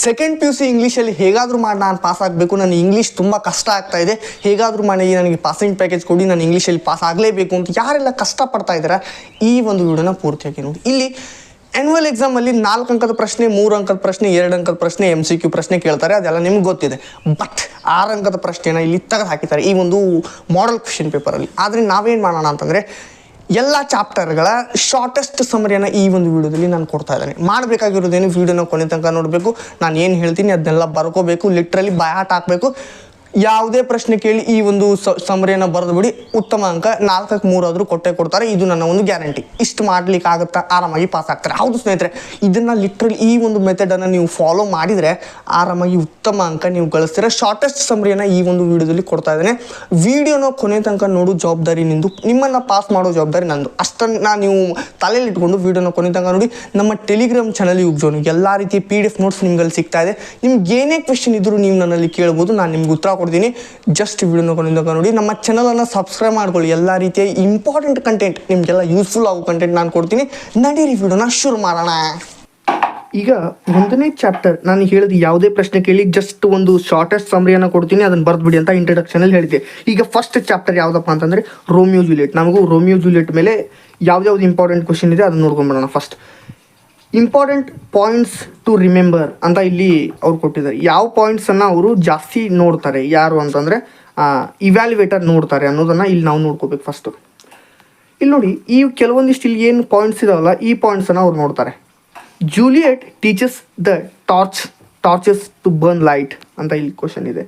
Second P U C ಇಂಗ್ಲೀಷಲ್ಲಿ ಹೇಗಾದರೂ ಮಾಡಿ ನಾನು ಪಾಸ್ ಆಗಬೇಕು. ನನ್ನ ಇಂಗ್ಲೀಷ್ ತುಂಬ ಕಷ್ಟ ಆಗ್ತಾ ಇದೆ. ಹೇಗಾದರೂ ಮಾಡಿ ನನಗೆ ಪಾಸಿಂಗ್ ಪ್ಯಾಕೇಜ್ ಕೊಡಿ, ನಾನು ಇಂಗ್ಲೀಷಲ್ಲಿ ಪಾಸ್ ಆಗಲೇಬೇಕು ಅಂತ ಯಾರೆಲ್ಲ ಕಷ್ಟಪಡ್ತಾ ಇದ್ದಾರೆ, ಈ ಒಂದು ವಿಡಿಯೋನ ಪೂರ್ತಿಯಾಗಿ ನೋಡಿ. ಇಲ್ಲಿ ಆ್ಯನ್ಯುವಲ್ ಎಕ್ಸಾಮಲ್ಲಿ ನಾಲ್ಕು ಅಂಕದ ಪ್ರಶ್ನೆ, ಮೂರು ಅಂಕದ ಪ್ರಶ್ನೆ, ಎರಡು ಅಂಕದ ಪ್ರಶ್ನೆ ಎಂ ಸಿ ಕ್ಯೂ ಪ್ರಶ್ನೆ ಕೇಳ್ತಾರೆ. ಅದೆಲ್ಲ ನಿಮ್ಗೆ ಗೊತ್ತಿದೆ. ಬಟ್ ಆರು ಅಂಕದ ಪ್ರಶ್ನೆನ ಇಲ್ಲಿ ತೆಗೆದು ಹಾಕಿದ್ದಾರೆ ಈ ಒಂದು ಮಾಡಲ್ ಕ್ವಶನ್ ಪೇಪರಲ್ಲಿ ಆದರೆ ನಾವೇನು ಮಾಡೋಣ ಅಂತಂದರೆ ಎಲ್ಲ ಚಾಪ್ಟರ್ಗಳ ಶಾರ್ಟೆಸ್ಟ್ ಸಮರಿಯನ್ನು ಈ ಒಂದು ವಿಡಿಯೋದಲ್ಲಿ ನಾನು ಕೊಡ್ತಾ ಇದ್ದೇನೆ. ಮಾಡಬೇಕಾಗಿರೋದೇನು ವಿಡಿಯೋನ ಕೊನೆ ತನಕ ನೋಡಬೇಕು. ನಾನು ಏನು ಹೇಳ್ತೀನಿ ಅದನ್ನೆಲ್ಲ ಬರ್ಕೋಬೇಕು. ಲಿಟ್ರಲಿ ಬಯಾಟ್ ಹಾಕಬೇಕು. ಯಾವುದೇ ಪ್ರಶ್ನೆ ಕೇಳಿ ಈ ಒಂದು ಸಮರಿಯನ್ನು ಬರೆದು ಬಿಡಿ. ಉತ್ತಮ ಅಂಕ, ನಾಲ್ಕಕ್ಕೆ ಮೂರಾದರೂ ಕೊಟ್ಟೆ ಕೊಡ್ತಾರೆ. ಇದು ನನ್ನ ಒಂದು ಗ್ಯಾರಂಟಿ. ಇಷ್ಟು ಮಾಡ್ಲಿಕ್ಕೆ ಆಗುತ್ತಾ? ಆರಾಮಾಗಿ ಪಾಸ್ ಆಗ್ತಾರೆ. ಹೌದು ಸ್ನೇಹಿತರೆ, ಇದನ್ನು ಲಿಟ್ರಲಿ ಈ ಒಂದು ಮೆಥಡನ್ನು ನೀವು ಫಾಲೋ ಮಾಡಿದರೆ ಆರಾಮಾಗಿ ಉತ್ತಮ ಅಂಕ ನೀವು ಗಳಿಸ್ತೀರ? ಶಾರ್ಟೆಸ್ಟ್ ಸಮರಿಯನ್ನು ಈ ಒಂದು ವಿಡಿಯೋದಲ್ಲಿ ಕೊಡ್ತಾ ಇದ್ದೇನೆ. ವಿಡಿಯೋನ ಕೊನೆ ತನಕ ನೋಡು ಜವಾಬ್ದಾರಿ ನಿಂದು. ನಿಮ್ಮನ್ನು ಪಾಸ್ ಮಾಡೋ ಜವಾಬ್ದಾರಿ ನಂದು. ಅಷ್ಟನ್ನು ನೀವು ತಲೆಯಲ್ಲಿ ಇಟ್ಕೊಂಡು ವಿಡಿಯೋನ ಕೊನೆ ತನಕ ನೋಡಿ. ನಮ್ಮ ಟೆಲಿಗ್ರಾಮ್ ಚಾನಲ್ ಯೂಗ್ ಜೋನು ಎಲ್ಲ ರೀತಿಯ ಪಿ ಡಿ ಎಫ್ ನೋಟ್ಸ್ ನಿಮ್ಗಲ್ಲಿ ಸಿಗ್ತಾ ಇದೆ. ನಿಮ್ಗೆ ಏನೇ ಕ್ವೆಶನ್ ಇದ್ದರೂ ನೀವು ನನ್ನಲ್ಲಿ ಕೇಳ್ಬೋದು. ನಾನು ನಿಮ್ಗೆ ಉತ್ತರ ಕೊಡ್ತೀನಿ ಜಸ್ಟ್ ವಿಡಿಯೋನ ಕೊನೆ ತನಕ ನೋಡಿ, ನಮ್ಮ ಚಾನಲನ್ನು ಸಬ್ಸ್ಕ್ರೈಬ್ ಮಾಡ್ಕೊಳ್ಳಿ. ಎಲ್ಲ ರೀತಿಯ ಇಂಪಾರ್ಟೆಂಟ್ ಕಂಟೆಂಟ್ ನಿಮಗೆಲ್ಲ ಯೂಸ್ಫುಲ್ ಆಗೋ ಕಂಟೆಂಟ್ ನಾನು ಕೊಡ್ತೀನಿ. ನಡೀರಿ ವಿಡಿಯೋನ ಶುರು ಮಾಡೋಣ. ಈಗ ಒಂದನೇ ಚಾಪ್ಟರ್ ನಾನು ಹೇಳಿದ ಯಾವುದೇ ಪ್ರಶ್ನೆ ಕೇಳಿ ಜಸ್ಟ್ ಒಂದು ಶಾರ್ಟೆಸ್ಟ್ ಸಮರಿಯನ್ನು ಕೊಡ್ತೀನಿ, ಅದನ್ನು ಬರೆದ್ಬಿಡಿ ಅಂತ ಇಂಟ್ರಡಕ್ಷನಲ್ಲಿ ಹೇಳಿದೆ ಈಗ ಫಸ್ಟ್ ಚಾಪ್ಟರ್ ಯಾವುದಪ್ಪ ಅಂತಂದರೆ ರೋಮಿಯೋ ಜೂಲಿಯಟ್ ನಮಗೂ ರೋಮಿಯೋ ಜೂಲಿಯಟ್ ಮೇಲೆ ಯಾವ್ದಾವ್ದು ಇಂಪಾರ್ಟೆಂಟ್ ಕ್ವಶನ್ ಇದೆ ಅದನ್ನು ನೋಡ್ಕೊಂಬಿಡೋಣ first important points to remember ಅಂತ ಇಲ್ಲಿ ಅವ್ರು ಕೊಟ್ಟಿದ್ದಾರೆ. ಯಾವ ಪಾಯಿಂಟ್ಸನ್ನು ಅವರು ಜಾಸ್ತಿ ನೋಡ್ತಾರೆ? ಯಾರು ಅಂತಂದರೆ ಇವ್ಯಾಲ್ಯುವೇಟರ್ ನೋಡ್ತಾರೆ ಅನ್ನೋದನ್ನು ಇಲ್ಲಿ ನಾವು ನೋಡ್ಕೋಬೇಕು ಫಸ್ಟು ಇಲ್ಲಿ ನೋಡಿ, ಈ ಕೆಲವೊಂದಿಷ್ಟು ಇಲ್ಲಿ ಏನು ಪಾಯಿಂಟ್ಸ್ ಇದಾವಲ್ಲ, ಈ ಪಾಯಿಂಟ್ಸನ್ನು ಅವ್ರು ನೋಡ್ತಾರೆ. Juliet teaches the torch torches to burn light ಅಂತ ಇಲ್ಲಿ ಕ್ವಶನ್ ಇದೆ.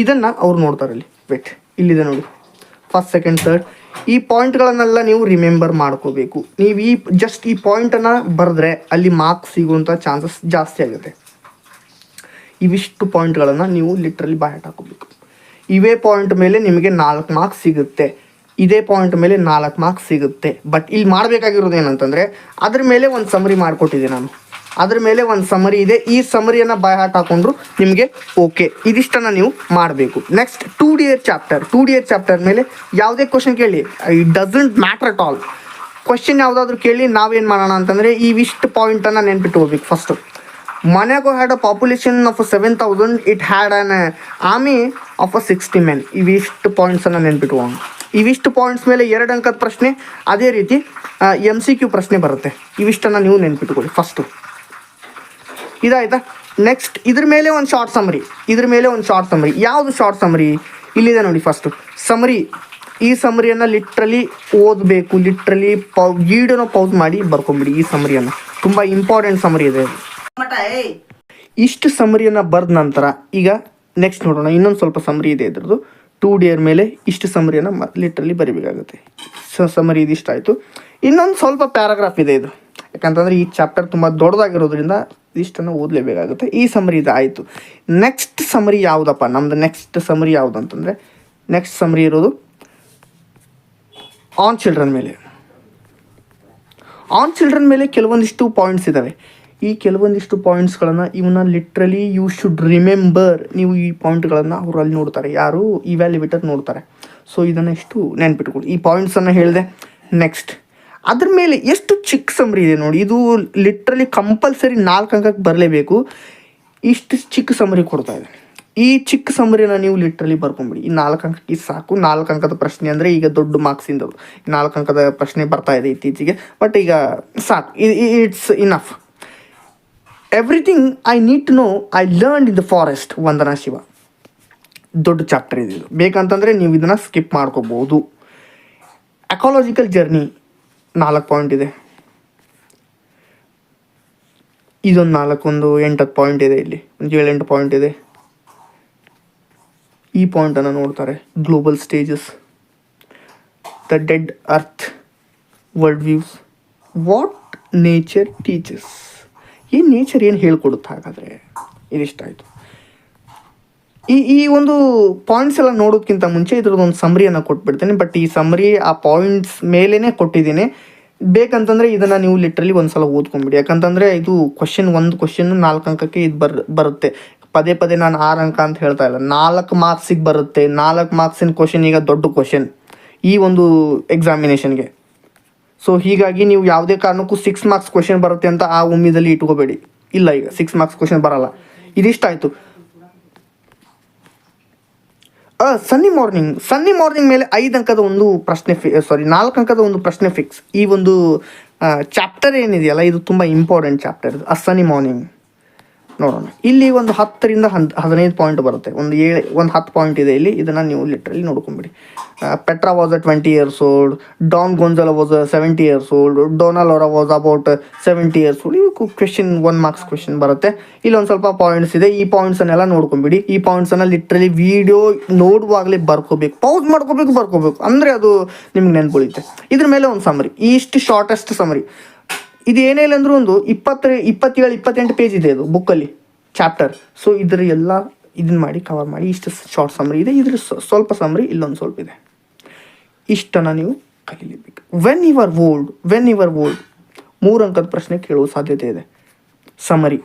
ಇದನ್ನು ಅವ್ರು ನೋಡ್ತಾರೆ ಇಲ್ಲಿ. ವೆಟ್ ಇಲ್ಲಿದೆ ನೋಡಿ. ಫಸ್ಟ್ ಸೆಕೆಂಡ್ ಥರ್ಡ್ ಈ ಪಾಯಿಂಟ್ಗಳನ್ನೆಲ್ಲ ನೀವು ರಿಮೆಂಬರ್ ಮಾಡ್ಕೋಬೇಕು. ನೀವು ಈ ಜಸ್ಟ್ ಈ ಪಾಯಿಂಟನ್ನು ಬರೆದ್ರೆ ಅಲ್ಲಿ ಮಾರ್ಕ್ಸ್ ಸಿಗುವಂಥ ಚಾನ್ಸಸ್ ಜಾಸ್ತಿ ಆಗುತ್ತೆ. ಇವಿಷ್ಟು ಪಾಯಿಂಟ್ಗಳನ್ನು ನೀವು ಲಿಟ್ರಲಿ ಬಾಯಟ್ ಹಾಕೋಬೇಕು. ಇವೇ ಪಾಯಿಂಟ್ ಮೇಲೆ ನಿಮಗೆ ನಾಲ್ಕು ಮಾರ್ಕ್ಸ್ ಸಿಗುತ್ತೆ. ಇದೇ ಪಾಯಿಂಟ್ ಮೇಲೆ ನಾಲ್ಕು ಮಾರ್ಕ್ಸ್ ಸಿಗುತ್ತೆ. ಬಟ್ ಇಲ್ಲಿ ಮಾಡಬೇಕಾಗಿರೋದು ಏನಂತಂದರೆ, ಅದ್ರ ಮೇಲೆ ಒಂದು ಸಮರಿ ಮಾಡಿಕೊಟ್ಟಿದ್ದೆ ನಾನು. ಅದ್ರ ಮೇಲೆ ಒಂದು ಸಮರಿ ಇದೆ. ಈ ಸಮರಿಯನ್ನು ಬಾಯ್ ಹಾಟ್ ಹಾಕೊಂಡ್ರು ನಿಮಗೆ ಓಕೆ ಇದಿಷ್ಟನ್ನು ನೀವು ಮಾಡಬೇಕು. Next two the year chapter two the year chapter ಮೇಲೆ ಯಾವುದೇ ಕ್ವಶನ್ ಕೇಳಿ. It doesn't matter at all question ಯಾವುದಾದ್ರೂ ಕೇಳಿ ನಾವೇನು ಮಾಡೋಣ ಅಂತಂದರೆ ಇವಿಷ್ಟು ಪಾಯಿಂಟನ್ನು ನೆನ್ಪಿಟ್ಕೋಬೇಕು first Monaco had a population of seven thousand it had an army of a sixty men ಇವಿಷ್ಟು ಪಾಯಿಂಟ್ಸನ್ನು ನೆನ್ಪಿಟ್ಕೋಣ ಇವಿಷ್ಟು ಪಾಯಿಂಟ್ಸ್ ಮೇಲೆ ಎರಡು ಅಂಕದ ಪ್ರಶ್ನೆ, ಅದೇ ರೀತಿ ಎಂ ಸಿ ಕ್ಯೂ ಪ್ರಶ್ನೆ ಬರುತ್ತೆ. ಇವಿಷ್ಟನ್ನು ನೀವು ನೆನ್ಪಿಟ್ಕೊಳ್ಳಿ ಫಸ್ಟು ಇದಾಯ್ತಾ? ನೆಕ್ಸ್ಟ್ ಇದ್ರ ಮೇಲೆ ಒಂದು ಶಾರ್ಟ್ ಸಮರಿ ಇದ್ರ ಮೇಲೆ ಒಂದು ಶಾರ್ಟ್ ಸಮರಿ ಯಾವುದು ಶಾರ್ಟ್ ಸಮರಿ ಇಲ್ಲಿದೆ ನೋಡಿ ಫಸ್ಟು ಸಮರಿ ಈ ಸಮರಿಯನ್ನು ಲಿಟ್ರಲಿ ಓದಬೇಕು. ಲಿಟ್ರಲಿ ಪೌ ವಿಡಿಯೋನ ಪೌಸ್ ಮಾಡಿ ಬರ್ಕೊಂಬಿಡಿ ಈ ಸಮರಿಯನ್ನು ತುಂಬ ಇಂಪಾರ್ಟೆಂಟ್ ಸಮರಿ ಇದೆ. ಇಷ್ಟು ಸಮರಿಯನ್ನು ಬರೆದ ನಂತರ ಈಗ ನೆಕ್ಸ್ಟ್ ನೋಡೋಣ. ಇನ್ನೊಂದು ಸ್ವಲ್ಪ ಸಮರಿ ಇದೆ ಇದ್ರದ್ದು. ಟೂ ಡೇರ್ ಮೇಲೆ ಇಷ್ಟು ಸಮರಿಯನ್ನು ಲಿಟ್ರಲಿ ಬರಿಬೇಕಾಗುತ್ತೆ. ಸೊ ಸಮರಿ ಇದಿಷ್ಟ ಆಯಿತು ಇನ್ನೊಂದು ಸ್ವಲ್ಪ ಪ್ಯಾರಾಗ್ರಾಫ್ ಇದೆ ಇದು. ಯಾಕಂತಂದರೆ ಈ ಚಾಪ್ಟರ್ ತುಂಬ ದೊಡ್ಡದಾಗಿರೋದ್ರಿಂದ ಇಷ್ಟನ್ನು ಓದಲೇಬೇಕಾಗುತ್ತೆ. ಈ ಸಮರಿ ಇದು ಆಯಿತು. ನೆಕ್ಸ್ಟ್ ಸಮರಿ ಯಾವುದಪ್ಪ? ನಮ್ಮದು ನೆಕ್ಸ್ಟ್ ಸಮರಿ ಯಾವುದು ಅಂತಂದರೆ ನೆಕ್ಸ್ಟ್ ಸಮರಿ ಇರೋದು ಆನ್ ಚಿಲ್ಡ್ರನ್ ಮೇಲೆ. ಆನ್ ಚಿಲ್ಡ್ರನ್ ಮೇಲೆ ಕೆಲವೊಂದಿಷ್ಟು ಪಾಯಿಂಟ್ಸ್ ಇದ್ದಾವೆ ಈ ಕೆಲವೊಂದಿಷ್ಟು ಪಾಯಿಂಟ್ಸ್ಗಳನ್ನು ಇವನ್ನ ಲಿಟ್ರಲಿ ಯು ಶುಡ್ ರಿಮೆಂಬರ್ ನೀವು ಈ ಪಾಯಿಂಟ್ಗಳನ್ನು ಅವರು ಅಲ್ಲಿ ನೋಡ್ತಾರೆ. ಯಾರು ಇವ್ಯಾಲ್ಯುವೇಟರ್ ನೋಡ್ತಾರೆ. ಸೊ ಇದನ್ನು ಇಷ್ಟು ನೆನ್ಪಿಟ್ಕೊಳ್ಳಿ. ಈ ಪಾಯಿಂಟ್ಸನ್ನು ಹೇಳಿದೆ. ನೆಕ್ಸ್ಟ್ ಅದ್ರ ಮೇಲೆ ಎಷ್ಟು ಚಿಕ್ಕ ಸಮರಿ ಇದೆ ನೋಡಿ. ಇದು ಲಿಟ್ರಲಿ ಕಂಪಲ್ಸರಿ ನಾಲ್ಕು ಅಂಕಕ್ಕೆ ಬರಲೇಬೇಕು. ಇಷ್ಟು ಚಿಕ್ಕ ಸಮರಿ ಕೊಡ್ತಾ ಇದೆ ಈ ಚಿಕ್ಕ ಸಮರಿನ ನೀವು ಲಿಟ್ರಲಿ ಬರ್ಕೊಂಬಿಡಿ. ಈ ನಾಲ್ಕು ಅಂಕಕ್ಕೆ ಇದು ಸಾಕು. ನಾಲ್ಕು ಅಂಕದ ಪ್ರಶ್ನೆ ಅಂದರೆ ಈಗ ದೊಡ್ಡ ಮಾರ್ಕ್ಸಿಂದ ನಾಲ್ಕು ಅಂಕದ ಪ್ರಶ್ನೆ ಬರ್ತಾ ಇದೆ ಇತ್ತೀಚೆಗೆ. ಬಟ್ ಈಗ ಸಾಕು. It's enough everything I need to know I learn in the forest Vandana Shiva ದೊಡ್ಡ ಚಾಪ್ಟರ್ ಇದೆ ಇದು. ಬೇಕಂತಂದರೆ ನೀವು ಇದನ್ನು ಸ್ಕಿಪ್ ಮಾಡ್ಕೋಬೋದು ಅಕಾಲಜಿಕಲ್ ಜರ್ನಿ ನಾಲ್ಕು ಪಾಯಿಂಟ್ ಇದೆ. ಇದೊಂದು ನಾಲ್ಕೊಂದು ಎಂಟತ್ತು ಪಾಯಿಂಟ್ ಇದೆ ಇಲ್ಲಿ. ಒಂದು ಏಳೆಂಟು ಪಾಯಿಂಟ್ ಇದೆ. ಈ ಪಾಯಿಂಟನ್ನು ನೋಡ್ತಾರೆ global stages the dead earth world views what nature teaches ಏನು ನೇಚರ್ ಏನು ಹೇಳ್ಕೊಡುತ್ತೆ ಹಾಗಾದರೆ? ಇದಿಷ್ಟಾಯಿತು. ಈ ಈ ಒಂದು ಪಾಯಿಂಟ್ಸ್ ಎಲ್ಲ ನೋಡೋದಕ್ಕಿಂತ ಮುಂಚೆ ಇದ್ರದ್ದೊಂದು ಸಮರಿಯನ್ನು ಕೊಟ್ಬಿಡ್ತೇನೆ. ಬಟ್ ಈ ಸಮರಿ ಆ ಪಾಯಿಂಟ್ಸ್ ಮೇಲೇ ಕೊಟ್ಟಿದ್ದೀನಿ. ಬೇಕಂತಂದರೆ ಇದನ್ನು ನೀವು ಲಿಟ್ರಲಿ ಒಂದು ಸಲ ಓದ್ಕೊಂಬಿಡಿ ಯಾಕಂತಂದರೆ ಇದು ಕ್ವಶನ್ ಒಂದು ಕ್ವಶನ್ ನಾಲ್ಕು ಅಂಕಕ್ಕೆ ಇದು ಬರ್, ಬರುತ್ತೆ. ಪದೇ ಪದೇ ನಾನು ಆರು ಅಂಕ ಅಂತ ಹೇಳ್ತಾ ಇಲ್ಲ. ನಾಲ್ಕು ಮಾರ್ಕ್ಸಿಗೆ ಬರುತ್ತೆ. ನಾಲ್ಕು ಮಾರ್ಕ್ಸಿನ ಕ್ವಶನ್ ಈಗ ದೊಡ್ಡ ಕ್ವಶನ್ ಈ ಒಂದು ಎಕ್ಸಾಮಿನೇಷನ್ಗೆ ಸೊ ಹೀಗಾಗಿ ನೀವು ಯಾವುದೇ ಕಾರಣಕ್ಕೂ ಸಿಕ್ಸ್ ಮಾರ್ಕ್ಸ್ ಕ್ವಶನ್ ಬರುತ್ತೆ ಅಂತ ಆ ಉಮ್ಮಿದಲ್ಲಿ ಇಟ್ಕೋಬೇಡಿ. ಇಲ್ಲ ಈಗ ಸಿಕ್ಸ್ ಮಾರ್ಕ್ಸ್ ಕ್ವಶನ್ ಬರಲ್ಲ. ಇದಿಷ್ಟಾಯಿತು. ಸನ್ನಿ ಮಾರ್ನಿಂಗ್ ಸನ್ನಿ ಮಾರ್ನಿಂಗ್ ಮೇಲೆ ಐದು ಅಂಕದ ಒಂದು ಪ್ರಶ್ನೆ ಫಿ ಸಾರಿ ನಾಲ್ಕು ಅಂಕದ ಒಂದು ಪ್ರಶ್ನೆ ಫಿಕ್ಸ್ ಈ ಒಂದು ಚಾಪ್ಟರ್ ಏನಿದೆಯಲ್ಲ, ಇದು ತುಂಬ ಇಂಪಾರ್ಟೆಂಟ್ ಚಾಪ್ಟರ್ ಇದು ಅ ಸನ್ನಿ ಮಾರ್ನಿಂಗ್ ನೋಡೋಣ. ಇಲ್ಲಿ ಒಂದು ಹತ್ತರಿಂದ ಹನ್ ಹದಿನೈದು ಪಾಯಿಂಟ್ ಬರುತ್ತೆ. ಒಂದು ಏಳು, ಒಂದು ಹತ್ತು ಪಾಯಿಂಟ್ ಇದೆ ಇಲ್ಲಿ. ಇದನ್ನು ನೀವು literally ನೋಡ್ಕೊಂಬಿಡಿ. Petra was a twenty years old Don Gonzalo was a seventy years old Dona Laura was about seventy years old ಇವು ಕ್ವೆಶನ್ ಒನ್ ಮಾರ್ಕ್ಸ್ ಕ್ವೆಶನ್ ಬರುತ್ತೆ. ಇಲ್ಲಿ ಒಂದು ಸ್ವಲ್ಪ ಪಾಯಿಂಟ್ಸ್ ಇದೆ. ಈ ಪಾಯಿಂಟ್ಸನ್ನೆಲ್ಲ ನೋಡ್ಕೊಂಬಿಡಿ. ಈ ಪಾಯಿಂಟ್ಸನ್ನು ಲಿಟ್ರಲಿ ವಿಡಿಯೋ ನೋಡುವಾಗಲೇ ಬರ್ಕೋಬೇಕು. ಪೌಸ್ ಮಾಡ್ಕೋಬೇಕು, ಬರ್ಕೋಬೇಕು. ಅಂದರೆ ಅದು ನಿಮ್ಗೆ ನೆನ್ಪುಳಿತೆ ಇದ್ರ ಮೇಲೆ ಒಂದು ಸಮರಿ ಈಸ್ಟ್ ಶಾರ್ಟೆಸ್ಟ್ ಸಮರಿ ಇದು ಏನೇ ಇಲ್ಲ ಅಂದ್ರೂ ಒಂದು ಇಪ್ಪತ್ತ ಇಪ್ಪತ್ತೇಳು, ಇಪ್ಪತ್ತೆಂಟು ಪೇಜ್ ಇದೆ ಅದು ಬುಕ್ಕಲ್ಲಿ ಚಾಪ್ಟರ್ ಸೊ ಇದ್ರ ಎಲ್ಲ ಇದನ್ನ ಮಾಡಿ ಕವರ್ ಮಾಡಿ, ಇಷ್ಟು ಶಾರ್ಟ್ ಸಮರಿ ಇದೆ. ಇದ್ರ ಸ್ವ- ಸ್ವಲ್ಪ ಸಮರಿ ಇಲ್ಲೊಂದು ಸ್ವಲ್ಪ ಇದೆ. ಇಷ್ಟನ್ನು ನೀವು ಕಲಿಲೇಬೇಕು when your old when your old ಮೂರು ಅಂಕದ ಪ್ರಶ್ನೆ ಕೇಳುವ ಸಾಧ್ಯತೆ ಇದೆ. ಸಮರಿ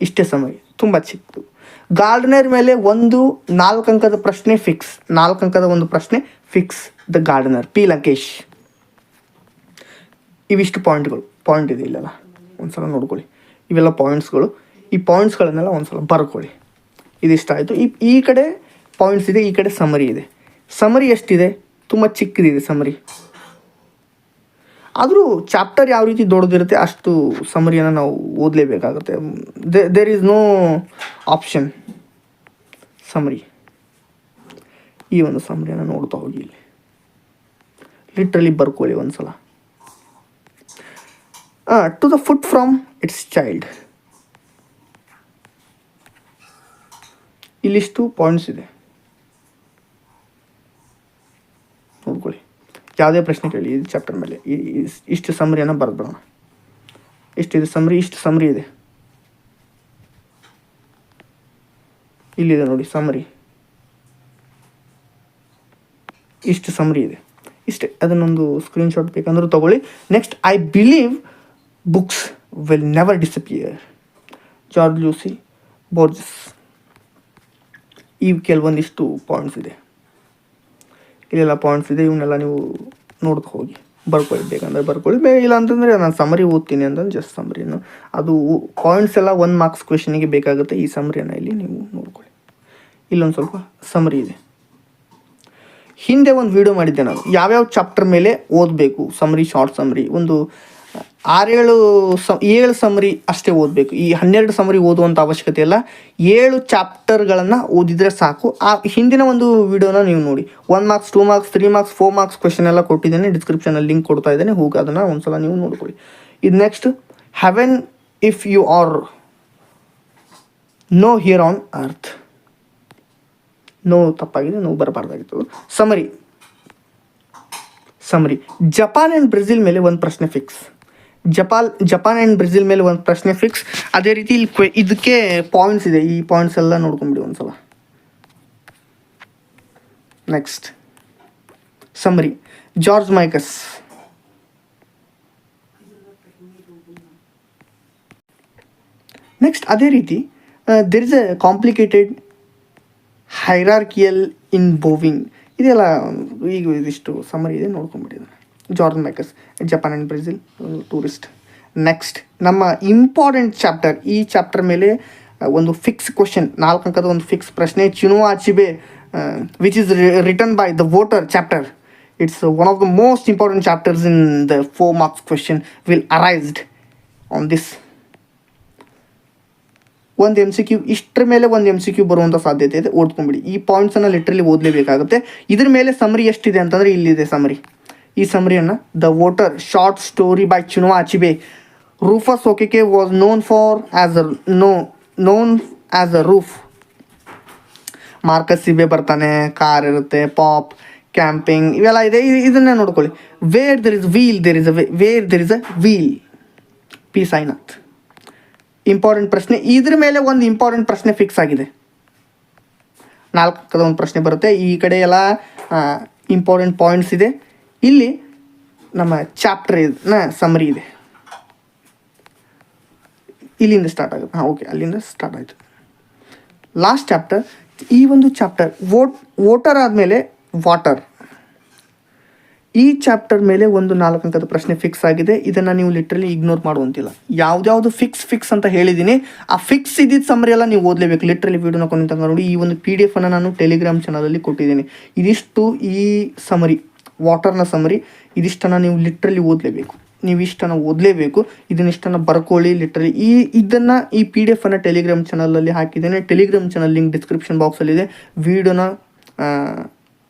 ಇಷ್ಟೇ ಸಮರಿ ತುಂಬ ಚಿಕ್ಕದು ಗಾರ್ಡನರ್ ಮೇಲೆ ಒಂದು ನಾಲ್ಕು ಅಂಕದ ಪ್ರಶ್ನೆ ಫಿಕ್ಸ್ ನಾಲ್ಕು ಅಂಕದ ಒಂದು ಪ್ರಶ್ನೆ fix the gardener P Lankesh ಇವಿಷ್ಟು ಪಾಯಿಂಟ್ಗಳು ಪಾಯಿಂಟ್ ಇದೆ ಇಲ್ಲೆಲ್ಲ. ಒಂದ್ಸಲ ನೋಡ್ಕೊಳ್ಳಿ. ಇವೆಲ್ಲ ಪಾಯಿಂಟ್ಸ್ಗಳು ಈ ಪಾಯಿಂಟ್ಸ್ಗಳನ್ನೆಲ್ಲ ಒಂದ್ಸಲ ಬರ್ಕೊಳ್ಳಿ. ಇದಿಷ್ಟ ಆಯಿತು. ಈ ಈ ಕಡೆ ಪಾಯಿಂಟ್ಸ್ ಇದೆ, ಈ ಕಡೆ ಸಮರಿ ಇದೆ. ಸಮರಿ ಎಷ್ಟಿದೆ? ತುಂಬ ಚಿಕ್ಕದಿದೆ ಸಮರಿ ಆದರೂ ಚಾಪ್ಟರ್ ಯಾವ ರೀತಿ ದೊಡ್ಡದಿರುತ್ತೆ ಅಷ್ಟು ಸಮರಿಯನ್ನು ನಾವು ಓದಲೇಬೇಕಾಗುತ್ತೆ. There is no option summary ಈ ಒಂದು ಸಮರಿಯನ್ನು ನೋಡ್ತಾ ಹೋಗಿ ಇಲ್ಲಿ. ಲಿಟ್ರಲಿ ಬರ್ಕೊಳ್ಳಿ ಒಂದ್ಸಲ to the foot from its child ಇಲ್ಲಿಷ್ಟು ಪಾಯಿಂಟ್ಸ್ ಇದೆ. ನೋಡ್ಕೊಳ್ಳಿ. ಯಾವುದೇ ಪ್ರಶ್ನೆ ಕೇಳಿ ಈ ಚಾಪ್ಟರ್ ಮೇಲೆ. ಇಷ್ಟು ಸಮರಿಯನ್ನು ಬರೆದ್ಬಿಡೋಣ. ಇಷ್ಟಿದೆ ಸಮರಿ ಇಷ್ಟು ಸಮರಿ ಇದೆ. ಇಲ್ಲಿದೆ ನೋಡಿ ಸಮರಿ ಇಷ್ಟು ಸಮರಿ ಇದೆ. ಇಷ್ಟೇ. ಅದನ್ನೊಂದು ಸ್ಕ್ರೀನ್ಶಾಟ್ ಬೇಕಂದ್ರೂ ತಗೊಳ್ಳಿ. Next I believe books will never disappear. Jorge Luis Borges ಈ ಕೆಲವೊಂದಿಷ್ಟು ಪಾಯಿಂಟ್ಸ್ ಇದೆ. ಇಲ್ಲೆಲ್ಲ ಪಾಯಿಂಟ್ಸ್ ಇದೆ, ಇವನ್ನೆಲ್ಲ ನೀವು ನೋಡ್ತಾ ಹೋಗಿ. ಬರ್ಕೊಳ್ಳಿ ಬೇಕಂದ್ರೆ ಬರ್ಕೊಳ್ಳಿ ಬೇ ಇಲ್ಲ ಅಂತಂದರೆ ನಾನು ಸಮರಿ ಓದ್ತೀನಿ ಅಂತಂದ್ರೆ ಜಸ್ಟ್ ಸಮರಿಯನ್ನು ಅದು ಪಾಯಿಂಟ್ಸ್ ಎಲ್ಲ ಒನ್ ಮಾರ್ಕ್ಸ್ ಕ್ವೆಶನಿಗೆ ಬೇಕಾಗುತ್ತೆ, ಈ ಸಮರಿಯನ್ನು ಇಲ್ಲಿ ನೀವು ನೋಡ್ಕೊಳ್ಳಿ. ಇಲ್ಲೊಂದು ಸ್ವಲ್ಪ ಸಮರಿ ಇದೆ. ಹಿಂದೆ ಒಂದು ವಿಡಿಯೋ ಮಾಡಿದ್ದೆ ನಾನು. ಯಾವ್ಯಾವ ಚಾಪ್ಟರ್ ಮೇಲೆ ಓದಬೇಕು? ಸಮರಿ ಶಾರ್ಟ್ ಸಮರಿ ಒಂದು ಆರೇಳು ಸ, ಏಳು ಸಮರಿ ಅಷ್ಟೇ ಓದಬೇಕು. ಈ ಹನ್ನೆರಡು ಸಮರಿ ಓದುವಂಥ ಅವಶ್ಯಕತೆ ಇಲ್ಲ. ಏಳು ಚಾಪ್ಟರ್ಗಳನ್ನು ಓದಿದರೆ ಸಾಕು. ಆ ಹಿಂದಿನ ಒಂದು ವಿಡಿಯೋನ ನೀವು ನೋಡಿ. One marks two marks three marks four marks question ಎಲ್ಲ ಕೊಟ್ಟಿದ್ದೇನೆ. ಡಿಸ್ಕ್ರಿಪ್ಷನಲ್ಲಿ ಲಿಂಕ್ ಕೊಡ್ತಾ ಇದ್ದೇನೆ. ಹೋಗಿ ಅದನ್ನು ಒಂದ್ಸಲ ನೀವು ನೋಡ್ಕೊಳ್ಳಿ. ಇದು next heaven if you are no here on earth no ತಪ್ಪಾಗಿದೆ ನೋವು ಬರಬಾರ್ದಾಗಿತ್ತು. Summary summary Japan and Brazil ಮೇಲೆ ಒಂದು ಪ್ರಶ್ನೆ fix Japan Japan and Brazil ಮೇಲೆ ಒಂದು ಪ್ರಶ್ನೆ ಫಿಕ್ಸ್ ಅದೇ ರೀತಿ ಇಲ್ಲಿ ಕ್ವೆ ಇದಕ್ಕೆ ಪಾಯಿಂಟ್ಸ್ ಇದೆ. ಈ ಪಾಯಿಂಟ್ಸ್ ಎಲ್ಲ ನೋಡ್ಕೊಂಬಿಡಿ ಒಂದ್ಸಲ. Next summary George Mikes next ಅದೇ ರೀತಿ there is a complicated hierarchical in bowing ಇದೆಲ್ಲ, ಈಗ ಇದಿಷ್ಟು ಸಮರಿ ಇದೆ ನೋಡ್ಕೊಂಡ್ಬಿಟ್ಟಿದ್ದಾನೆ George Mikes Japan and Brazil tourist next ನಮ್ಮ ಇಂಪಾರ್ಟೆಂಟ್ ಚಾಪ್ಟರ್ ಈ ಚಾಪ್ಟರ್ ಮೇಲೆ ಆ, ಒಂದು ಫಿಕ್ಸ್ ಕ್ವಶನ್ ನಾಲ್ಕು ಅಂಕದ ಒಂದು ಫಿಕ್ಸ್ ಪ್ರಶ್ನೆ Chinua Achebe which is written by the voter chapter it's one of the most important chapters in the four marks question will arised on this ಒಂದು M C Q ಇಷ್ಟರ ಮೇಲೆ ಒಂದು M C Q ಬರುವಂಥ ಸಾಧ್ಯತೆ ಇದೆ. ಓದ್ಕೊಂಬಿಡಿ. ಈ ಪಾಯಿಂಟ್ಸನ್ನು literally ಓದಲೇಬೇಕಾಗುತ್ತೆ. ಇದ್ರ ಮೇಲೆ ಸಮರಿ ಎಷ್ಟಿದೆ ಅಂತಂದರೆ ಇಲ್ಲಿದೆ ಸಮರಿ ಈ ಸಮರಿಯನ್ನು the voter short story by Chinua Achebe Rufus Okeke was known for as a no known as a roof Marcus Ibe ಬರ್ತಾನೆ ಕಾರ್ ಇರುತ್ತೆ ಪಾಪ್ ಕ್ಯಾಂಪಿಂಗ್ ಇವೆಲ್ಲ ಇದೆ. ಇದನ್ನ ನೋಡ್ಕೊಳ್ಳಿ. Where there is wheel there is a where there is a wheel P Sainath important ಪ್ರಶ್ನೆ. ಇದ್ರ ಮೇಲೆ ಒಂದು ಇಂಪಾರ್ಟೆಂಟ್ ಪ್ರಶ್ನೆ ಫಿಕ್ಸ್ ಆಗಿದೆ. ನಾಲ್ಕು ಒಂದು ಪ್ರಶ್ನೆ ಬರುತ್ತೆ. ಈ ಕಡೆ ಎಲ್ಲ ಇಂಪಾರ್ಟೆಂಟ್ ಪಾಯಿಂಟ್ಸ್ ಇದೆ. ಇಲ್ಲಿ ನಮ್ಮ ಚಾಪ್ಟರ್ ಇದನ್ನ ಸಮರಿ ಇದೆ. ಇಲ್ಲಿಂದ ಸ್ಟಾರ್ಟ್ ಆಗುತ್ತೆ. ಹಾಂ ಓಕೆ ಅಲ್ಲಿಂದ ಸ್ಟಾರ್ಟ್ ಆಯಿತು. ಲಾಸ್ಟ್ ಚಾಪ್ಟರ್ ಈ ಒಂದು ಚಾಪ್ಟರ್ ವೋಟ್, ವೋಟರ್ ಆದಮೇಲೆ ವಾಟರ್ ಈ ಚಾಪ್ಟರ್ ಮೇಲೆ ಒಂದು ನಾಲ್ಕು ಅಂಕದ ಪ್ರಶ್ನೆ ಫಿಕ್ಸ್ ಆಗಿದೆ. ಇದನ್ನು ನೀವು ಲಿಟ್ರಲಿ ಇಗ್ನೋರ್ ಮಾಡುವಂತಿಲ್ಲ. ಯಾವ್ದ್ಯಾವ್ದು ಫಿಕ್ಸ್ ಫಿಕ್ಸ್ ಅಂತ ಹೇಳಿದ್ದೀನಿ ಆ ಫಿಕ್ಸ್ ಇದ್ದಿದ್ದ ಸಮರಿ ಎಲ್ಲ ನೀವು ಓದಲೇಬೇಕು. ಲಿಟ್ರಲಿ ವೀಡಿಯೋನ ಕೊನೆ ತಗೊಂಡು ನೋಡಿ. ಈ ಒಂದು ಪಿ ಡಿ ಎಫ್ ಅನ್ನು ನಾನು ಟೆಲಿಗ್ರಾಮ್ ಚಾನಲಲ್ಲಿ ಕೊಟ್ಟಿದ್ದೀನಿ. ಇದಿಷ್ಟು ಈ ಸಮರಿ ವಾಟರ್ನ ಸಮರಿ, ಇದಿಷ್ಟನ್ನು ನೀವು ಲಿಟ್ರಲಿ ಓದಲೇಬೇಕು. ನೀವು ಇಷ್ಟನ್ನು ಓದಲೇಬೇಕು ಇದನ್ನಿಷ್ಟನ್ನು ಬರ್ಕೊಳ್ಳಿ ಲಿಟ್ರಲಿ ಈ, ಇದನ್ನು ಈ ಪಿ ಡಿ ಎಫನ್ನು ಟೆಲಿಗ್ರಾಮ್ ಚಾನಲಲ್ಲಿ ಹಾಕಿದ್ದೇನೆ. ಟೆಲಿಗ್ರಾಮ್ ಚಾನಲ್ ಲಿಂಕ್ ಡಿಸ್ಕ್ರಿಪ್ಷನ್ ಬಾಕ್ಸಲ್ಲಿದೆ ವಿಡಿಯೋನ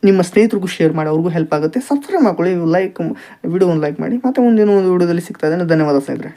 ನಿಮ್ಮ ಸ್ನೇಹಿತರಿಗೂ ಶೇರ್ ಮಾಡಿ, ಅವ್ರಿಗೂ ಹೆಲ್ಪ್ ಆಗುತ್ತೆ. ಸಬ್ಸ್ಕ್ರೈಬ್ ಮಾಡ್ಕೊಳ್ಳಿ ಲೈಕ್ ವಿಡಿಯೋ ಒಂದು ಲೈಕ್ ಮಾಡಿ. ಮತ್ತೆ ಮುಂದಿನ ಒಂದು ವಿಡಿಯೋದಲ್ಲಿ ಸಿಗ್ತಾ ಇದ್ದೇನೆ. ಧನ್ಯವಾದ ಸ್ನೇಹಿತರೆ.